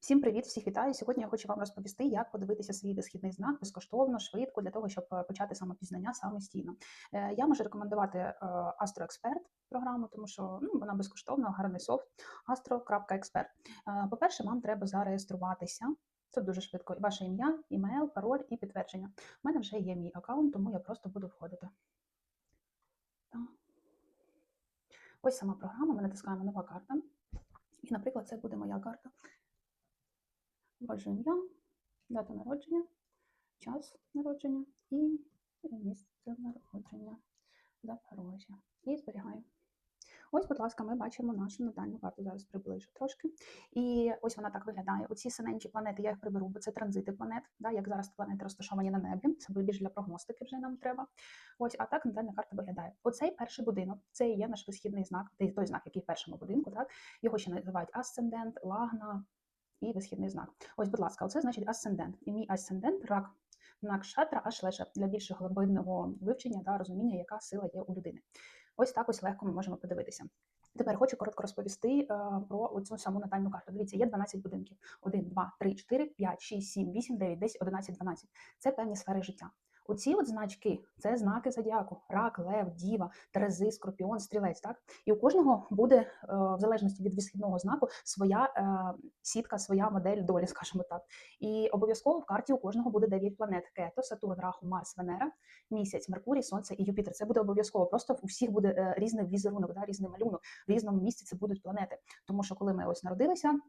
Всім привіт, всіх вітаю. Сьогодні я хочу вам розповісти, як подивитися свій висхідний знак безкоштовно, швидко для того, щоб е, почати самопізнання самостійно. Е, Я можу рекомендувати е, AstroExpert програму, тому що ну, вона безкоштовна, гарний софт astro.expert. По-перше, вам треба зареєструватися. Це дуже швидко. Ваше ім'я, імейл, пароль і підтвердження. У мене вже є мій аккаунт, тому я просто буду входити. Ось сама програма. Ми натискаємо нова карта. І, наприклад, це буде моя карта. Ввожу ім'я, дату народження, час народження і місце народження Запорожжя. І зберігаю. Ось, будь ласка, ми бачимо нашу натальну карту. Зараз приближу трошки. І ось вона так виглядає. Оці синенькі планети я їх приберу, бо це транзити планет. Да, як зараз планети розташовані на небі. Це буде більш для прогностики вже нам треба. Ось, а так натальна карта виглядає. Оцей перший будинок це є наш висхідний знак, той знак, який в першому будинку. Так? Його ще називають асцендент, лагна, і висхідний знак. Ось, будь ласка, оце значить асцендент. І мій асцендент рак. Накшатра ашлеша для більш глибинного вивчення та розуміння, яка сила є у людини. Ось так ось легко ми можемо подивитися. Тепер хочу коротко розповісти е, про цю саму натальну карту. Дивіться, є 12 будинків: 1, 2, 3, 4, 5, 6, 7, 8, 9, 10, 11, 12. Це певні сфери життя. Оці от значки це знаки зодіаку: рак, лев, діва, терези, скорпіон, стрілець. Так і у кожного буде, е, в залежності від висхідного знаку, своя е, сітка, своя модель долі, скажімо так. І обов'язково в карті у кожного буде 9 планет: Кето, Сатурн, Раху, Марс, Венера, Місяць, Меркурій, Сонце і Юпітер. Це буде обов'язково. Просто у всіх буде е, різний візерунок, да, різний малюнок. В різному місці це будуть планети. Тому що коли ми ось народилися.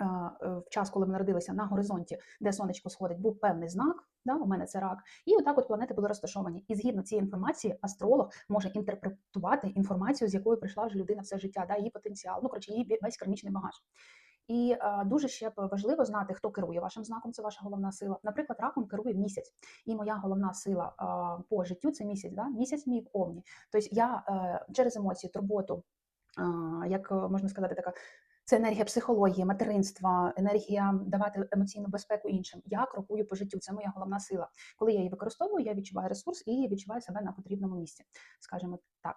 Е, В час, коли ми народилися на горизонті, де сонечко сходить, був певний знак. Да, у мене це рак, і отак от планети були розташовані. І згідно цієї інформації, астролог може інтерпретувати інформацію, з якою прийшла вже людина все життя, да, її потенціал, ну коротше, її весь кармічний багаж. І е, дуже ще важливо знати, хто керує вашим знаком, це ваша головна сила. Наприклад, раком керує місяць, і моя головна сила е, по життю це місяць. Да? Місяць мій в. Тобто я е, через емоції, турботу, е, як можна сказати, така. Це енергія психології, материнства, енергія давати емоційну безпеку іншим. Я крокую по життю. Це моя головна сила. Коли я її використовую, я відчуваю ресурс і відчуваю себе на потрібному місці, скажімо так.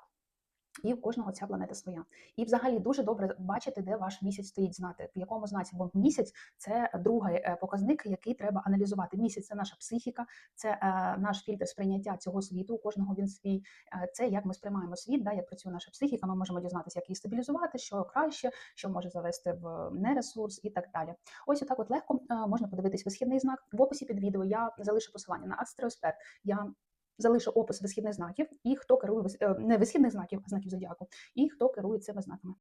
І в кожного ця планета своя. І взагалі дуже добре бачити, де ваш місяць стоїть, знати, в якому знаці, бо місяць це другий е, показник, який треба аналізувати. Місяць це наша психіка, це е, наш фільтр сприйняття цього світу. У кожного він свій. Е, це як ми сприймаємо світ, да, як працює наша психіка. Ми можемо дізнатися, як її стабілізувати, що краще, що може завести в нересурс і так далі. Ось отак от легко е, можна подивитись висхідний знак. В описі під відео я залишу посилання на Астроспект. Я залишу опис висхідних знаків і хто керує е, не висхідних знаків, а знаків зодіаку, і хто керує цими знаками.